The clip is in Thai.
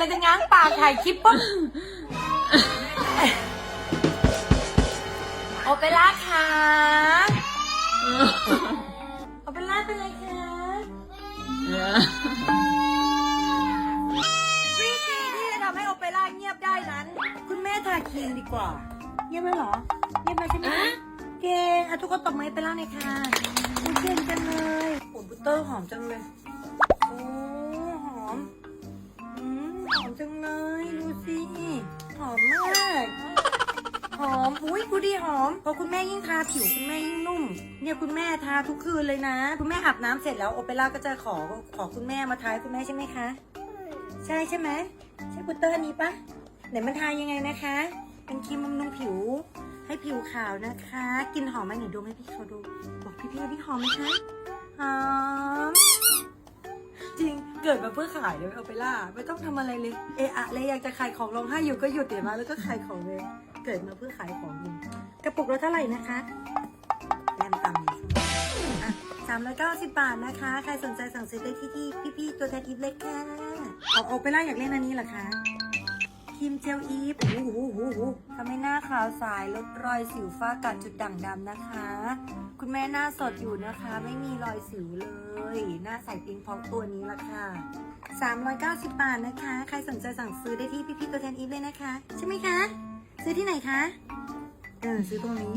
อะไรจะง้างปากถ่ายคลิปปุ๊บโอเปร่าค่ะโอเปร่าเป็นไรคะวิธีที่จะทำให้โอเปร่าเงียบได้นั้น คุณแม่ทาครีมดีกว่า เงียบแล้วเหรอ เงียบแล้วใช่ไหมคะเก่งอะทุกคนตบมือให้โอเปร่าหน่อยค่ะอุ๊ยเก่งจังเลยโอ้บุตเตอร์หอมจังเลย งเลย ดูสิหอมมากหอมอุ้ยกูดีหอมพอคุณแม่ยิ่งทาผิวคุณแม่ยิ่งนุ่ม เนี่ยคุณแม่ทาทุกคืนเลยนะ คุณแม่อาบน้ำเสร็จแล้วโอเปร่าก็จะขอขอคุณแม่มาทาคุณแม่ใช่ไหมคะ ใช่ใช่ไหมใช่บุตเตอร์นี้ปะไหนมันทายังไงนะคะ เป็นครีมบำรุงผิว ให้ผิวขาวนะคะกลินหอมไหมหนดมให้พี่เขาดู บอกพี่พี่ๆพี่หอมไหมคะหอม กิดมาเพื่อขายเลยเอาไปล่าไม่ต้องทำอะไรเลยเอะอะเลยอยากจะขายของร้องไห้อยู่ก็หยุดเดี๋ยวมาแล้วก็ขายของเลย เกิดมาเพื่อขายของกระปุกละเท่าไหร่นะคะแรมต่ำสามร้อยเก้าสิบบาทนะคะ ใครสนใจสั่งซื้อได้ที่ที่พี่ๆตัวแทนอีฟเล็กค่ะเอาโอเปล่าอยากเล่นอันนี้เหรอคะ ครีมเจลอีฟโอ้โหโอ้โหโอ้โหทำให้หน้าขาวใสลดรอยสิวฝ้ากัดจุดด่างดำนะคะ คุณแม่หน้าสดอยู่นะคะ ไม่มีรอยสิวเลย หน้าใสเพียงพอตัวนี้ละค่ะ 390 บาทนะคะ ใครสนใจสั่งซื้อได้ที่พี่ๆตัวแทนอีฟเลยนะคะ ใช่ไหมคะ ซื้อที่ไหนคะ เออซื้อตรงนี้